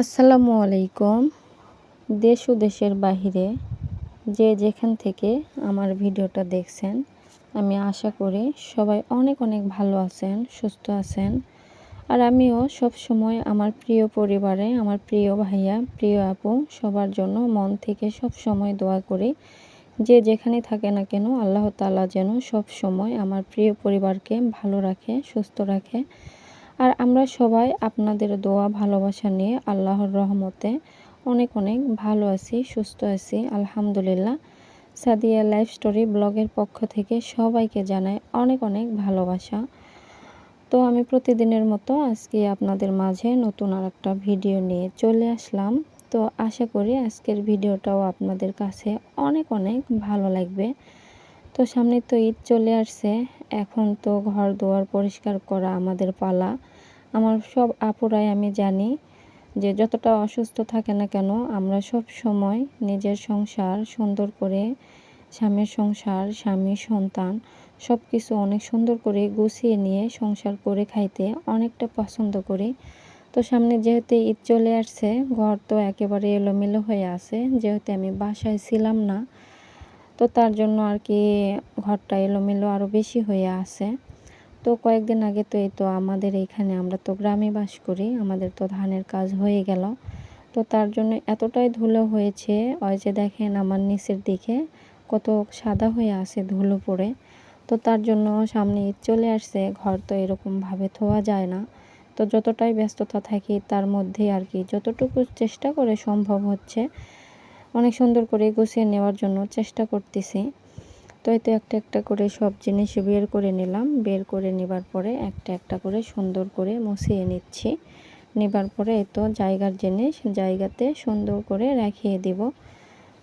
আসসালামু আলাইকুম। দেশ ও দেশের বাহিরে যে যেখান থেকে আমার ভিডিওটা দেখছেন, আমি আশা করি সবাই অনেক অনেক ভালো আছেন, সুস্থ আছেন। আর আমিও সব সময় আমার প্রিয় পরিবারে, আমার প্রিয় ভাইয়া, প্রিয় আপু, সবার জন্য মন থেকে সব সময় দোয়া করি। যে যেখানে থাকে না কেন, আল্লাহ তালা যেন সব সময় আমার প্রিয় পরিবারকে ভালো রাখে, সুস্থ রাখে। আর আমরা সবাই আপনাদের দোয়া, ভালোবাসা নিয়ে আল্লাহর রহমতে অনেক অনেক ভালো আছি, সুস্থ আছি, আলহামদুলিল্লাহ। সাদিয়া লাইফ স্টোরি ব্লগের পক্ষ থেকে সবাইকে জানাই অনেক অনেক ভালোবাসা। তো আমি প্রতিদিনের মতো আজকে আপনাদের মাঝে নতুন আর একটা ভিডিও নিয়ে চলে আসলাম। তো আশা করি আজকের ভিডিওটাও আপনাদের কাছে অনেক অনেক ভালো লাগবে। তো সামনে তো ঈদ চলে আসছে, এখন তো ঘর দুয়ার পরিষ্কার করা আমাদের পালা। আমার সব আপুরাই আমি জানি যে যতটা অসুস্থ থাকে না কেন, আমরা সব সময় নিজের সংসার সুন্দর করে, স্বামীর সংসার, স্বামী, সন্তান, সব কিছু অনেক সুন্দর করে গুছিয়ে নিয়ে সংসার করে খাইতে অনেকটা পছন্দ করি। তো সামনে যেহেতু ঈদ চলে আসছে, ঘর তো একেবারে এলোমেলো হয়ে আছে, যেহেতু আমি বাসায় ছিলাম না, তো তার জন্য আর কি ঘরটা এলোমেলো আরও বেশি হয়ে আছে। তো কয়েকদিন আগে তো এই তো আমাদের এইখানে আমরা তো গ্রামে বাস করি, আমাদের তো ধানের কাজ হয়ে গেল। তো তার জন্য এতটাই ধুলো হয়েছে, ওই যে দেখেন আমার নিচের দিকে কত সাদা হয়ে আছে ধুলো পড়ে। তো তার জন্য সামনে চলে আসছে, ঘর তো এরকমভাবে ধোয়া যায় না। তো যতটাই ব্যস্ততা থাকি তার মধ্যে আর কি, যতটুকু চেষ্টা করে সম্ভব হচ্ছে, অনেক সুন্দর করে গুছিয়ে নেওয়ার জন্য চেষ্টা করতেছি। তো এতে একটা একটা করে সব জিনিস বের করে নিলাম। বের করে নেবার পরে একটা একটা করে সুন্দর করে মুছিয়ে নিচ্ছি। নেবার পরে তো জায়গার জিনিস জায়গাতে সুন্দর করে রাখিয়ে দিব।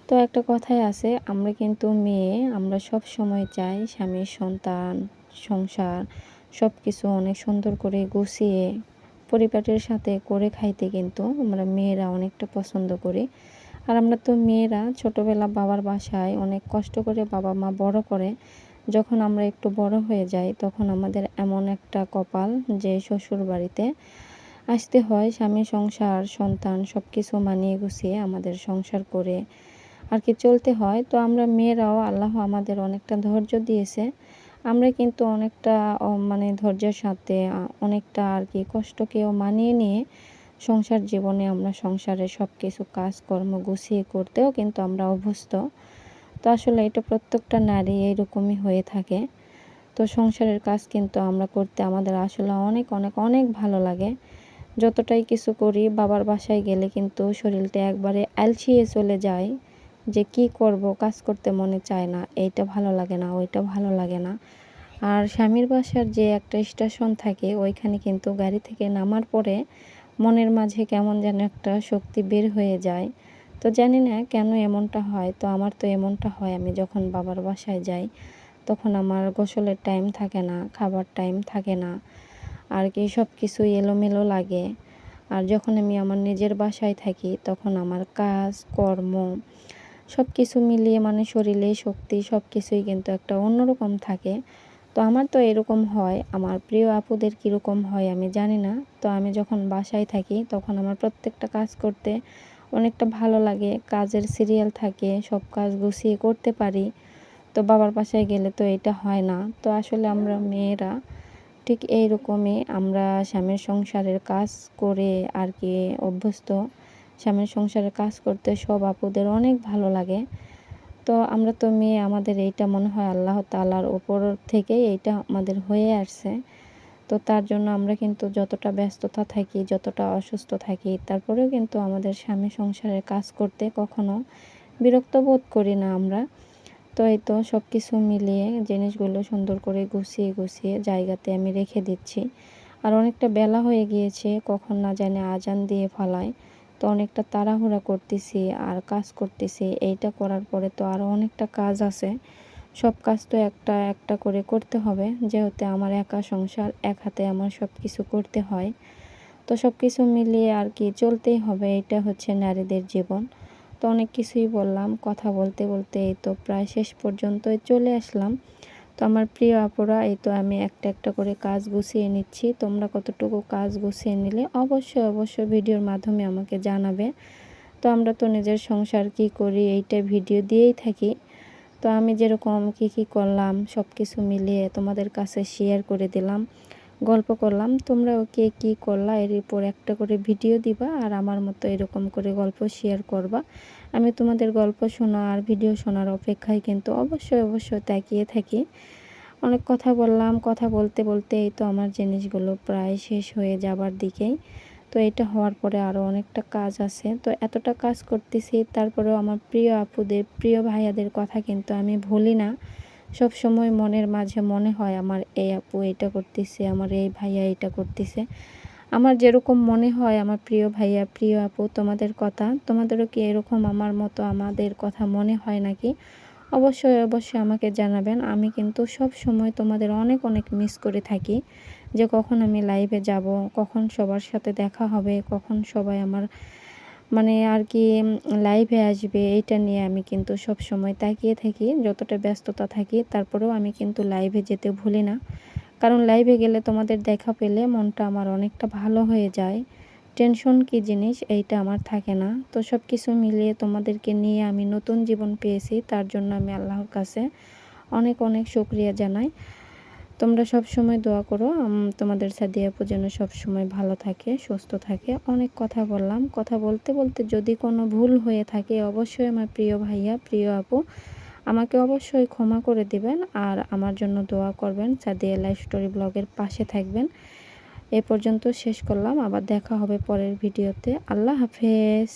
তো একটা কথাই আছে, আমরা কিন্তু মেয়ে, আমরা সব সময় চাই স্বামীর সন্তান, সংসার সব কিছু অনেক সুন্দর করে গুছিয়ে পরিপাটির সাথে করে খাইতে কিন্তু আমরা মেয়েরা অনেকটা পছন্দ করি। আর আমরা তো মেয়েরা ছোটোবেলা বাবার বাসায় অনেক কষ্ট করে বাবা মা বড় করে, যখন আমরা একটু বড় হয়ে যাই তখন আমাদের এমন একটা কপাল যে শ্বশুর বাড়িতে আসতে হয়, স্বামী সংসার, সন্তান সব কিছু মানিয়ে গুছিয়ে আমাদের সংসার করে আর কি চলতে হয়। তো আমরা মেয়েরাও আল্লাহ আমাদের অনেকটা ধৈর্য দিয়েছে। আমরা কিন্তু অনেকটা মানে ধৈর্যের সাথে অনেকটা আর কি কষ্টকেও মানিয়ে নিয়ে সংসার জীবনে আমরা সংসারে সব কিছু কাজকর্ম গুছিয়ে করতেও কিন্তু আমরা অভ্যস্ত। তো আসলে এটা প্রত্যেকটা নারী এইরকমই হয়ে থাকে। তো সংসারের কাজ কিন্তু আমরা করতে আমাদের আসলে অনেক অনেক অনেক ভালো লাগে। যতটাই কিছু করি বাবার বাসায় গেলে কিন্তু শরীরটা একবারে আলছিয়ে চলে যায় যে কি করব, কাজ করতে মনে চায় না। এইটা ভালো লাগে না, ওইটা ভালো লাগে না। আর স্বামীর বাসার যে একটা স্টেশন থাকে, ওইখানে কিন্তু গাড়ি থেকে নামার পরে মনের মাঝে কেমন যেন একটা শক্তি বের হয়ে যায়। তো জানি না কেন এমনটা হয়, তো আমার তো এমনটা হয়। আমি যখন বাবার বাসায় যাই, তখন আমার গোসলের টাইম থাকে না, খাবার টাইম থাকে না, আর কি সব কিছুই এলোমেলো লাগে। আর যখন আমি আমার নিজের বাসায় থাকি, তখন আমার কাজ, কর্ম সব কিছু মিলিয়ে মানে শরীরে শক্তি সব কিছুই কিন্তু একটা অন্যরকম থাকে। তো আমার তো এরকম হয়, আমার প্রিয় আপুদের কীরকম হয় আমি জানি না। তো আমি যখন বাসায় থাকি তখন আমার প্রত্যেকটা কাজ করতে অনেকটা ভালো লাগে, কাজের সিরিয়াল থাকে, সব কাজ গুছিয়ে করতে পারি। তো বাবার বাসায় গেলে তো এটা হয় না। তো আসলে আমরা মেয়েরা ঠিক এইরকমই আমরা স্বামীর সংসারের কাজ করে আর কি অভ্যস্ত। স্বামীর সংসারের কাজ করতে সব আপুদের অনেক ভালো লাগে। তো আমরা তো মেয়ে, আমাদের এইটা মনে হয় আল্লাহ তালার ওপর থেকে এইটা আমাদের হয়ে আসছে। তো তার জন্য আমরা কিন্তু যতটা ব্যস্ততা থাকি, যতটা অসুস্থ থাকি, তারপরেও কিন্তু আমাদের স্বামী সংসারের কাজ করতে কখনো বিরক্ত বোধ করি না আমরা। তো এই তো সব কিছু মিলিয়ে জিনিসগুলো সুন্দর করে গুছিয়ে গুছিয়ে জায়গাতে আমি রেখে দিচ্ছি। আর অনেকটা বেলা হয়ে গিয়েছে, কখন না জানে আজান দিয়ে ফালায় তো অনেকটা তাড়াহুড়া করতেছি, আর কাজ করতেছি, এইটা করার পরে তো আরও অনেকটা কাজ আছে। সব কাজ তো একটা একটা করে করতে হবে, যেহেতু আমার একা সংসার, এক হাতে আমার সব কিছু করতে হয়। তো সব কিছু মিলিয়ে আর কি চলতেই হবে এটা হচ্ছে নারীদের জীবন। তো অনেক কিছুই বললাম, কথা বলতে বলতে তো প্রায় শেষ পর্যন্তই চলে আসলাম। তো আমার প্রিয় আপুরা, এই তো আমি একটা একটা করে কাজ গুছিয়ে নিচ্ছি। তোমরা কতটুকু কাজ গুছিয়ে নিলে অবশ্যই অবশ্যই ভিডিওর মাধ্যমে আমাকে জানাবে। তো আমরা তো নিজের সংসার কি করি এইটা ভিডিও দিয়েই থাকি। তো আমি যেরকম কি কি করলাম সব কিছু মিলিয়ে তোমাদের কাছে শেয়ার করে দিলাম। গল্প করলাম, তোমরাও কে কী করলা, এর উপর একটা করে ভিডিও দিবা আর আমার মতো এরকম করে গল্প শেয়ার করবা। আমি তোমাদের গল্প শোনা আর ভিডিও শোনার অপেক্ষায় কিন্তু অবশ্যই অবশ্যই তাকিয়ে থাকি। অনেক কথা বললাম, কথা বলতে বলতে এই তো আমার জিনিসগুলো প্রায় শেষ হয়ে যাবার দিকেই। তো এটা হওয়ার পরে আরও অনেকটা কাজ আছে। তো এতটা কাজ করতেছি, তারপরেও আমার প্রিয় আপুদের, প্রিয় ভাইয়াদের কথা কিন্তু আমি ভুলি না। সব সময় মনের মাঝে মনে হয়, আমার এই আপু এটা করতেছে, আমার এই ভাইয়া এটা করতেছে। আমার যেরকম মনে হয়, আমার প্রিয় ভাইয়া, প্রিয় আপু, তোমাদের কথা, তোমাদেরও কি এরকম আমার মতো আমাদের কথা মনে হয় নাকি? অবশ্যই অবশ্যই আমাকে জানাবেন। আমি কিন্তু সব সময় তোমাদের অনেক অনেক মিস করে থাকি যে কখন আমি লাইভে যাব, কখন সবার সাথে দেখা হবে, কখন সবাই আমার মানে আর কি লাইভে আসবে, এইটা নিয়ে আমি কিন্তু সব সময় তাকিয়ে থাকি, যতটা ব্যস্ততা থাকি, তারপরেও আমি কিন্তু লাইভে যেতে ভুলি না। কারণ লাইভে গেলে তোমাদের দেখা পেলে মনটা আমার অনেকটা ভালো হয়ে যায়। টেনশন কি জিনিস, এইটা আমার থাকে না। তো সব কিছু মিলিয়ে তোমাদেরকে নিয়ে আমি নতুন জীবন পেয়েছি, তার জন্য আমি আল্লাহর কাছে অনেক অনেক শুক্রিয়া জানাই। তোমরা সব সময় দোয়া করো। তোমাদের সাদিয়া আপু যেন সব সময় ভালো থাকে, সুস্থ থাকে। অনেক কথা বললাম। কথা বলতে বলতে যদি কোনো ভুল হয়ে থাকে, অবশ্যই আমার প্রিয় ভাইয়া, প্রিয় আপু আমাকে অবশ্যই ক্ষমা করে দিবেন আর আমার জন্য দোয়া করবেন। সাদিয়া লাইফ স্টোরি ব্লগের পাশে থাকবেন। এ পর্যন্ত শেষ করলাম। আবার দেখা হবে পরের ভিডিওতে। আল্লাহ হাফেজ।